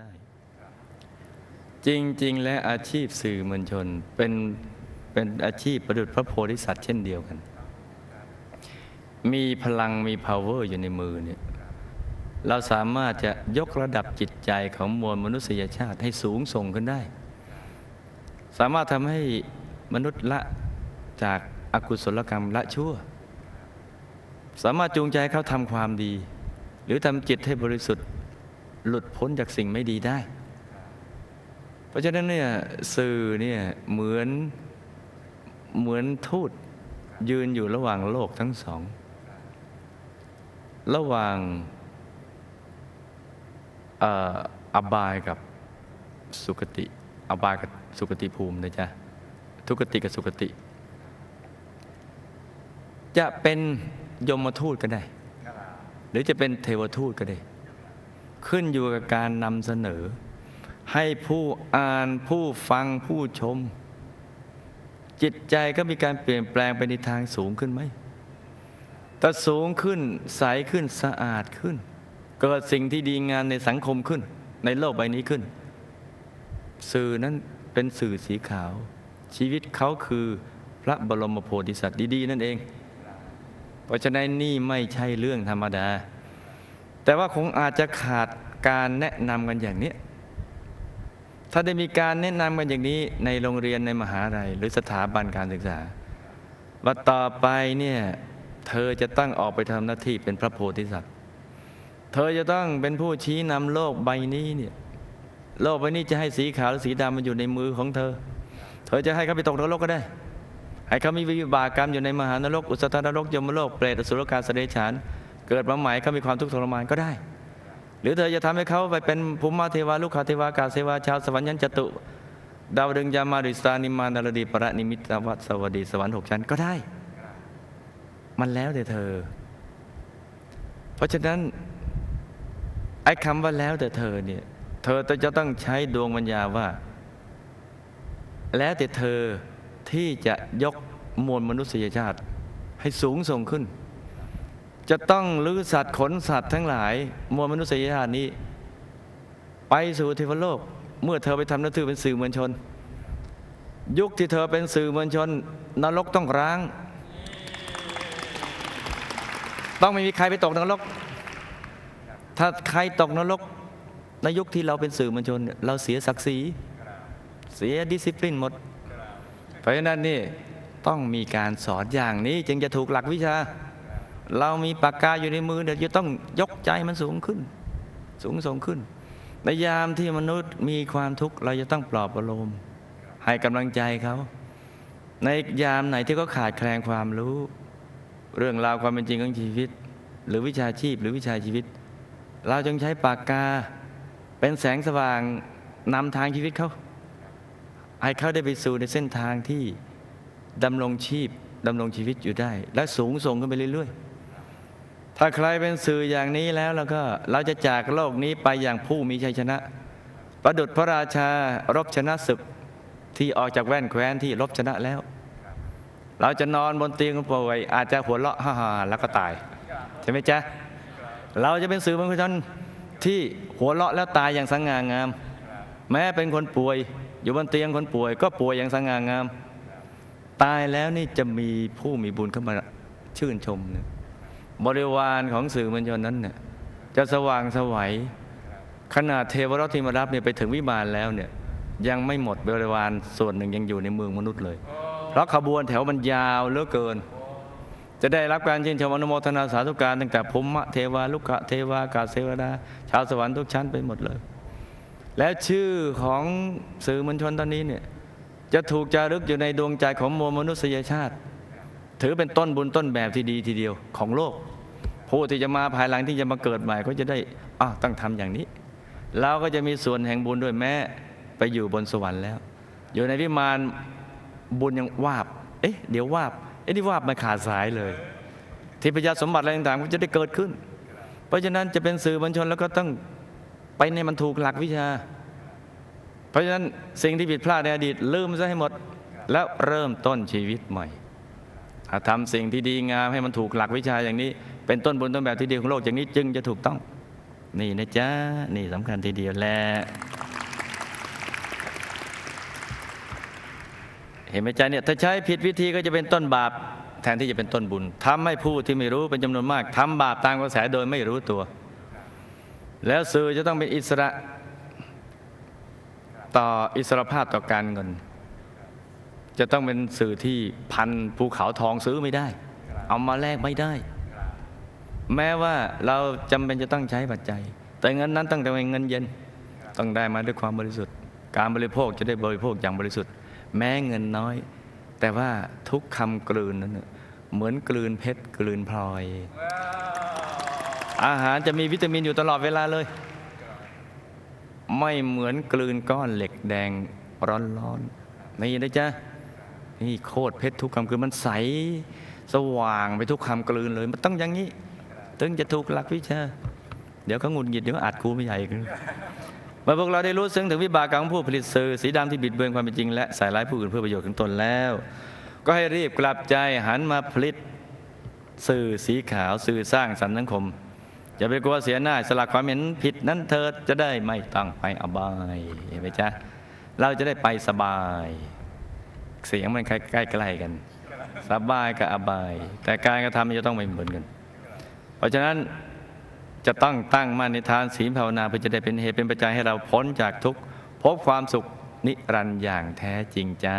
ได้ จริง ๆ และอาชีพสื่อมวลชน เป็นเป็นอาชีพประดุจพระโพธิสัตว์เช่นเดียวกัน มีพลังมี power อยู่ในมือเนี่ยเราสามารถจะยกระดับจิตใจของมวลมนุษยชาติให้สูงส่งขึ้นได้ สามารถทำให้มนุษย์ละจากอากุศลกรรมละชั่ว สามารถจูงใจให้เขาทำความดี หรือทำจิตให้บริสุทธิ์ หลุดพ้นจากสิ่งไม่ดีได้ เพราะฉะนั้นเนี่ยสื่อเนี่ยเหมือนเหมือนทูตยืนอยู่ระหว่างโลกทั้งสอง ระหว่างอ่ออบายกับสุคติ อบายกับสุคติภูมินะจ๊ะ ทุกติกับสุคติ จะเป็นยมทูตก็ได้ หรือจะเป็นเทวทูตก็ได้ ขึ้นอยู่กับการนำเสนอ ให้ผู้อ่านผู้ฟังผู้ชม จิตใจก็มีการเปลี่ยนแปลงไปในทางสูงขึ้นไหมแต่สูงขึ้นใสขึ้นสะอาดขึ้น เกิดสิ่งที่ดีงามในสังคมขึ้น ในโลกใบนี้ขึ้น สื่อนั้นเป็นสื่อสีขาว ชีวิตเขาคือพระบรมโพธิสัตว์ดี ๆ นั่นเอง เพราะฉะนั้นนี่ไม่ใช่เรื่องธรรมดา แต่ว่าคงอาจจะขาดการแนะนำกันอย่างนี้ ถ้าได้มีการแนะนำกันอย่างนี้ในโรงเรียนในมหาลัยหรือสถาบันการศึกษา ว่าต่อไปเนี่ยเธอจะต้องออกไปทำหน้าที่เป็นพระโพธิสัตว์ เธอจะต้องเป็นผู้ชี้นำโลกใบนี้เนี่ยโลกใบนี้จะให้สีขาวหรือสีดำมันอยู่ในมือของเธอ เธอจะให้เขาไปตกนรกก็ได้ ให้เขามีวิบากกรรมอยู่ในมหานรก อุสธานรกยมโลกเปรตอสุรกายสเดชาน เกิดมาใหม่เขามีความทุกข์ทรมานก็ได้ หรือเธอจะทำให้เขาไปเป็นภูมิมาเทวาลูกขาเทวากาเทวาชาวสวรรค์ยันจตุ ดาวดึงยามาริสตานิมานารดีปรนิมิตวัตสวัสดีสวรรค์หกชั้นก็ได้ มันแล้วแต่เธอ เพราะฉะนั้นไอ้คำว่าแล้วแต่เธอเนี่ยเธอจะต้องใช้ดวงปัญญาว่า แล้วแต่เธอที่จะยกมวลมนุษยชาติให้สูงส่งขึ้น จะต้องลื้อสัตว์ขนสัตว์ทั้งหลาย มวลมนุษยชาตินี้ ไปสู่เทวโลก เมื่อเธอไปทำหน้าที่เป็นสื่อมวลชน ยุคที่เธอเป็นสื่อมวลชน นรกต้องร้าง ต้องไม่มีใครไปตกนรก ถ้าใครตกนรกในยุคที่เราเป็นสื่อมวลชน เราเสียศักดิ์ศรีเสียดิสซิปลินหมด เพราะฉะนั้นนี่ต้องมีการสอนอย่างนี้จึงจะถูกหลักวิชา เรามีปากกาอยู่ในมือเดี๋ยวจะต้องยกใจมันสูงขึ้น สูงส่งขึ้น ในยามที่มนุษย์มีความทุกข์เราจะต้องปลอบประโลม ให้กำลังใจเขาในยามไหนที่เขาขาดแคลนความรู้ เรื่องราวความเป็นจริงของชีวิต หรือวิชาชีพหรือวิชาชีวิต เราจงใช้ปากกา เป็นแสงสว่างนำทางชีวิตเขาให้เขาได้ไปสู่ในเส้นทางที่ดำรงชีพดำรงชีวิตอยู่ได้ และสูงส่งขึ้นไปเรื่อยๆ ถ้าใครเป็นสื่ออย่างนี้แล้วแล้วก็เราจะจากโลกนี้ไปอย่างผู้มีชัยชนะ ประดุจพระราชารบชนะศึกที่ออกจากแว่นแคว้นที่รบชนะแล้ว เราจะนอนบนเตียงป่วย อาจจะหัวเราะฮ่าๆแล้วก็ตาย ใช่ไหมจ๊ะ เราจะเป็นสื่อมวลชนที่หัวเราะแล้วตายอย่างสง่างาม แม้เป็นคนป่วย อยู่บนเตียงคนป่วย ก็ป่วยอย่างสง่างาม ตายแล้วนี่จะมีผู้มีบุญเข้ามาชื่นชมเนี่ย บริวารของสื่อมวลชนนั้นเนี่ยจะสว่างสวัยขนาดเทวรัตที่มารับเนี่ยไปถึงวิมานแล้วเนี่ยยังไม่หมดบริวารส่วนหนึ่งยังอยู่ในเมืองมนุษย์เลย เพราะขบวนแถวมันยาวเหลือเกิน จะได้รับการชื่นชมอนุโมทนาสาธุการตั้งแต่ภูมิเทวาลุกะเทวากาเทวดาชาวสวรรค์ทุกชั้นไปหมดเลย แล้วชื่อของสื่อมวลชนตอนนี้เนี่ยจะถูกจารึกอยู่ในดวงใจของมวลมนุษยชาติ ถือเป็นต้นบุญต้นแบบที่ดีทีเดียวของโลก ผู้ที่จะมาภายหลังที่จะมาเกิดใหม่ก็จะได้อ้าวต้องทำอย่างนี้ เราก็จะมีส่วนแห่งบุญด้วยแม้ไปอยู่บนสวรรค์แล้ว อยู่ในวิมานบุญยังวาบ เอ๊ะเดี๋ยววาบ เอ๊ะนี่วาบมาขาดสายเลยที่พยาสมบัติอะไรต่างๆก็จะได้เกิดขึ้น เพราะฉะนั้นจะเป็นสื่อมวลชนแล้วก็ต้องไปในมันถูกหลักวิชา เพราะฉะนั้นสิ่งที่ผิดพลาดในอดีตลืมซะให้หมด แล้วเริ่มต้นชีวิตใหม่ ถ้าทำสิ่งที่ดีงามให้มันถูกหลักวิชาอย่างนี้ เป็นต้นบุญต้นแบบที่ดีของโลกอย่างนี้จึงจะถูกต้อง นี่นะจ๊ะ นี่สำคัญทีเดียวแหละเห็นไหมจ๊ะเนี่ยถ้าใช้ผิดวิธีก็จะเป็นต้นบาปแทนที่จะเป็นต้นบุญทำให้ผู้ที่ไม่รู้เป็นจำนวนมากทำบาปตามกระแสโดยไม่รู้ตัว แล้วสื่อจะต้องเป็นอิสระต่ออิสรภาพต่อการเงิน จะต้องเป็นสื่อที่พันภูเขาทองซื้อไม่ได้ เอามาแลกไม่ได้ แม้ว่าเราจำเป็นจะต้องใช้ปัจจัย แต่เงินนั้นต้องเป็นเงินเย็นต้องได้มาด้วยความบริสุทธิ์ การบริโภคจะได้บริโภคอย่างบริสุทธิ์ แม้เงินน้อย แต่ว่าทุกคำกลืนนั้นน่ะเหมือนกลืนเพชรกลืนพลอย อาหารจะมีวิตามินอยู่ตลอดเวลาเลย ไม่เหมือนกลืนก้อนเหล็กแดงร้อนๆนี่นะจ๊ะ นี่โคตรเพชรทุกคำกลืนมันใสสว่างไปทุกคำกลืนเลย มันต้องอย่างนี้ ถึงจะถูกหลักวิชา เดี๋ยวเขางุนหงิดเดี๋ยวอัดครูไม่ใหญ่ขึ้นเมื่อพวกเราได้รู้ซึ้งถึงวิบากกรรมของผู้ผลิตสื่อสีดำที่บิดเบือนความเป็นจริง และใส่ร้ายผู้อื่นเพื่อประโยชน์ของตนแล้ว ก็ให้รีบกลับใจหันมาผลิตสื่อสีขาวสื่อสร้างสรรค์สังคมอย่าไปกลัวเสียหน้าสลักความเห็นผิดนั้นเธอจะได้ไม่ต้องไปอบายเห็นไหมจ๊ะเราจะได้ไปสบาย เสียงมันใกล้ๆกัน สบายกับอบาย แต่การกระทำมันจะต้องไม่เหมือนกัน เพราะฉะนั้นจะต้องตั้งมั่นในทานศีลภาวนาเพื่อจะได้เป็นเหตุเป็นปัจจัยให้เราพ้นจากทุกข์พบความสุขนิรันดร์อย่างแท้จริงจ้า